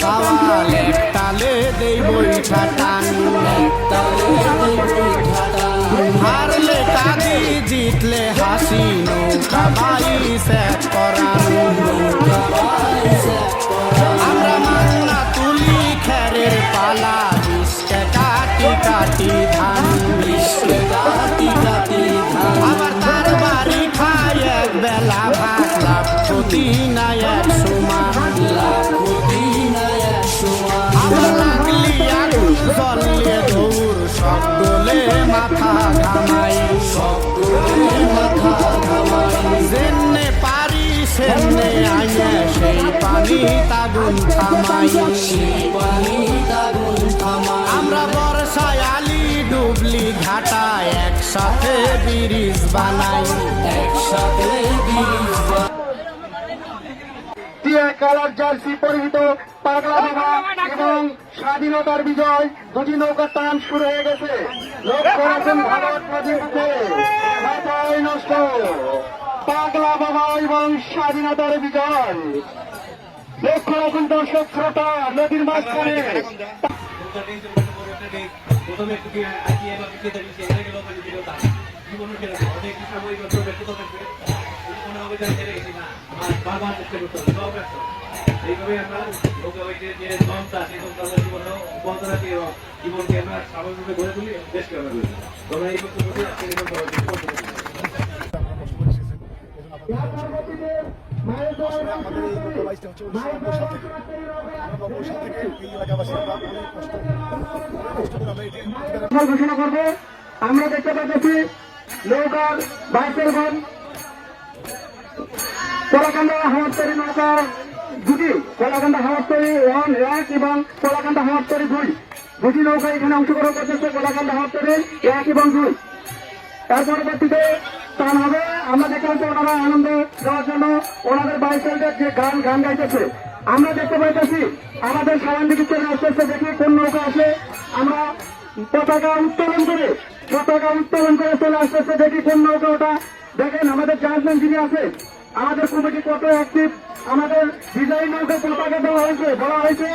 সাওয়াল একতালে দেই বৈঠা টান হারলে কাদি জিতলে হাসি নৌকা বাইশ এক করান আমরা মান্না তুলি খেরের পালা বিষকে কাটি কাটি ধান বিষকে কাটি কাটি আবার তার বাড়ি খায় এক বেলা ভাত লাভ ক্ষতি নাই এক সমান লাভ আমরা বর্ষায় আলি ডুবলি ঘাটা একসাথে ব্রিজ বানাই। একসাথে টিয়া কালার জার্সি পরিহিত পাগলা বাবা এবং স্বাধীনতার বিজয়, দুটি নৌকার টান শুরু হয়ে গেছে। লক্ষ্য রাখুন ভারত নষ্ট। পাগলা বাবা এবং স্বাধীনতার বিজয়। লক্ষ্য রাখুন দর্শক শ্রোতা, নদীর মাঝখানে। এইভাবে আমরা লোকে ওই যে দমটা সেই দমটা আমরা জীবনে বন্ধ রাখি এবং জীবনকে আমরা স্বাভাবিকভাবে গড়ে তুলি দেশকে আমরা গড়ে তুলি তোমরা এই বক্তব্য আমরা ঘোষণা করব, আমরা দেখতে পাচ্ছি নৌকার বাইশের গণ কলাকান্দা হাওয়াতরি নৌকা দুটি, কলাকান্দা হাওয়াতরি ওয়ান, এক এবং কলাকান্দা হাওয়াতরি দুই। দুটি নৌকা এখানে অংশগ্রহণ করতেছে কলাকান্দা হাওয়াতরি এক এবং দুই। তার পরবর্তীতে টান হবে, আমরা দেখতে পাচ্ছি ওনারা আনন্দ দেওয়ার জন্য ওনাদের বাইসাইডের যে গান গান গাইতেছে। আমরা দেখতে পাইতেছি, আমাদের সারান দিকে চলে আসতেছে দেখি কোন নৌকা আসে। আমরা পতাকা উত্তোলন করে, পতাকা উত্তোলন করে চলে আসতেছে দেখি কোন নৌকা ওটা। দেখেন, আমাদের জাজমেন্ট যিনি আছে। আমাদের কমিটি কত অ্যাক্টিভ আমাদের ডিজাইন নৌকা পতাকা দেওয়া হয়েছে বলা হয়েছে।